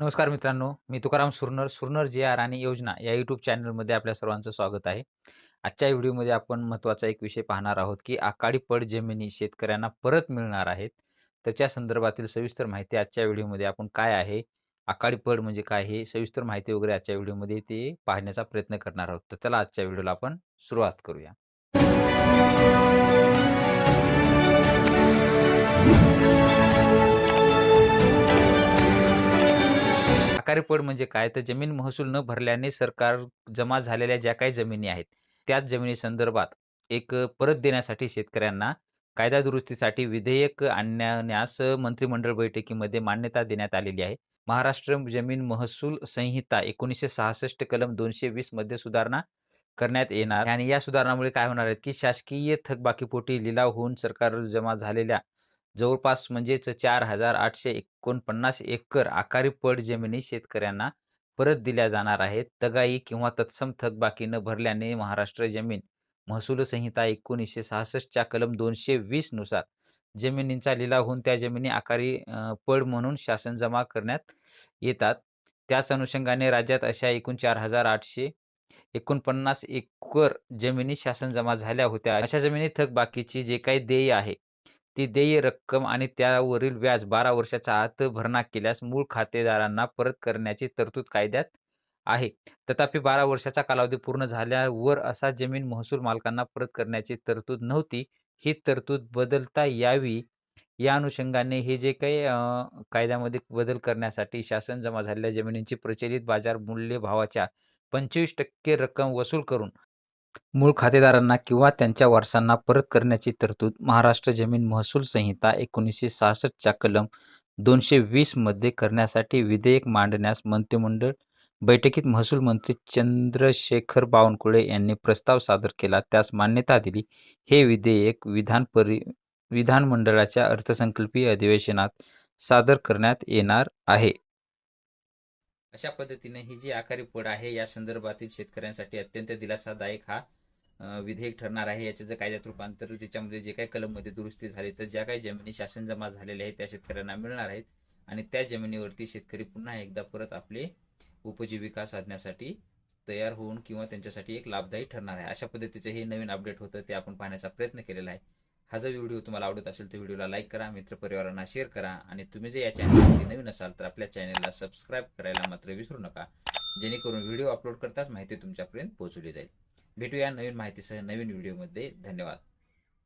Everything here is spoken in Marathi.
नमस्कार मित्रांनो, मी तुकाराम सुरनर, सुरनर जे आर आणि योजना या यूट्यूब चॅनलमध्ये आपल्या सर्वांचं स्वागत आहे. आजच्या व्हिडिओमध्ये आपण महत्त्वाचा एक विषय पाहणार आहोत, की अकाली पड जमिनी शेतकऱ्यांना परत मिळणार आहेत. त्याच्या संदर्भातील सविस्तर माहिती आजच्या व्हिडिओमध्ये आपण काय आहे, अकाली पड म्हणजे काय हे सविस्तर माहिती वगैरे आजच्या व्हिडिओमध्ये ते पाहण्याचा प्रयत्न करणार आहोत. तर चला आजच्या व्हिडिओला आपण सुरुवात करूया. अकाली पड म्हणजे काय? तर जमीन महसूल न भरल्याने सरकार जमा झालेल्या ज्या काही जमिनी आहेत, त्याच जमिनीसंदर्भात एक परत देण्यासाठी शेतकऱ्यांना कायदा दुरुस्तीसाठी विधेयक आणण्यास मंत्रिमंडळ बैठकीमध्ये मान्यता देण्यात आलेली आहे. महाराष्ट्र जमीन महसूल संहिता 1966 कलम 220 मध्ये सुधारणा करण्यात येणार आणि या सुधारणामुळे काय होणार आहेत की शासकीय थकबाकीपोटी लिलाव होऊन सरकार जमा झालेल्या जवळपास म्हणजेच 4,849 एकर आकारी पड जमिनी शेतकऱ्यांना परत दिल्या जाणार आहेत. तगाई किंवा तत्सम थकबाकी न भरल्याने महाराष्ट्र जमीन महसूल संहिता एकोणीसशे सहासष्टच्या कलम 220 नुसार जमिनींचा लिलाव होऊन त्या जमिनी आकारी पड म्हणून शासन जमा करण्यात येतात. त्याच अनुषंगाने राज्यात अशा एकूण 4,849 एकर जमिनी शासन जमा झाल्या होत्या. अशा जमिनी थकबाकीची जे काही देय आहे, ती देय रक्कम आणि त्यावरील व्याज 12 वर्षाच्या आत भरणा केल्यास मूळ खातेदारांना परत करण्याची तरतूद कायद्यात आहे. तथापि 12 वर्षाचा कालावधी पूर्ण झाल्यावर असा जमीन महसूल मालकांना परत करण्याची तरतूद नव्हती. ही तरतूद बदलता यावी या अनुषंगाने हे जे काही कायद्यामध्ये बदल करण्यासाठी शासन जमा झालेल्या जमिनींची प्रचलित बाजार मूल्य भावाच्या 25% रक्कम वसूल करून मूळ खातेदारांना किंवा त्यांच्या वारसांना परत करण्याची तरतूद महाराष्ट्र जमीन महसूल संहिता एकोणीसशे सहासष्टच्या कलम दोनशे वीसमध्ये करण्यासाठी विधेयक मांडण्यास मंत्रिमंडळ बैठकीत महसूल मंत्री चंद्रशेखर बावनकुळे यांनी प्रस्ताव सादर केला. त्यास मान्यता दिली. हे विधेयक विधान परि विधानमंडळाच्या अर्थसंकल्पीय अधिवेशनात सादर करण्यात येणार आहे. अशा पद्धतीने ही जी आकारी पड आहे या संदर्भातील शेतकऱ्यांसाठी अत्यंत दिलासादायक हा विधेयक ठरणार आहे. याचं जर कायद्यात रूपांतर त्याच्यामध्ये जे काही कलममध्ये दुरुस्ती झाली तर ज्या काही जमिनी शासन जमा झालेल्या आहेत त्या शेतकऱ्यांना मिळणार आहेत आणि त्या जमिनीवरती शेतकरी पुन्हा एकदा परत आपले उपजीविका साधण्यासाठी तयार होऊन किंवा त्यांच्यासाठी एक लाभदायी ठरणार आहे. अशा पद्धतीचं हे नवीन अपडेट होतं ते आपण पाहण्याचा प्रयत्न केलेला आहे. हा जर व्हिडिओ तुम्हाला आवडत असेल तर व्हिडिओला लाईक करा, मित्रपरिवारांना शेअर करा आणि तुम्ही जर या चॅनलवरती नवीन असाल तर आपल्या चॅनलला सबस्क्राईब करायला मात्र विसरू नका. जेणेकरून व्हिडिओ अपलोड करताच माहिती तुमच्यापर्यंत पोहोचवली जाईल. भेटूया नवीन माहितीसह नवीन व्हिडिओमध्ये. धन्यवाद.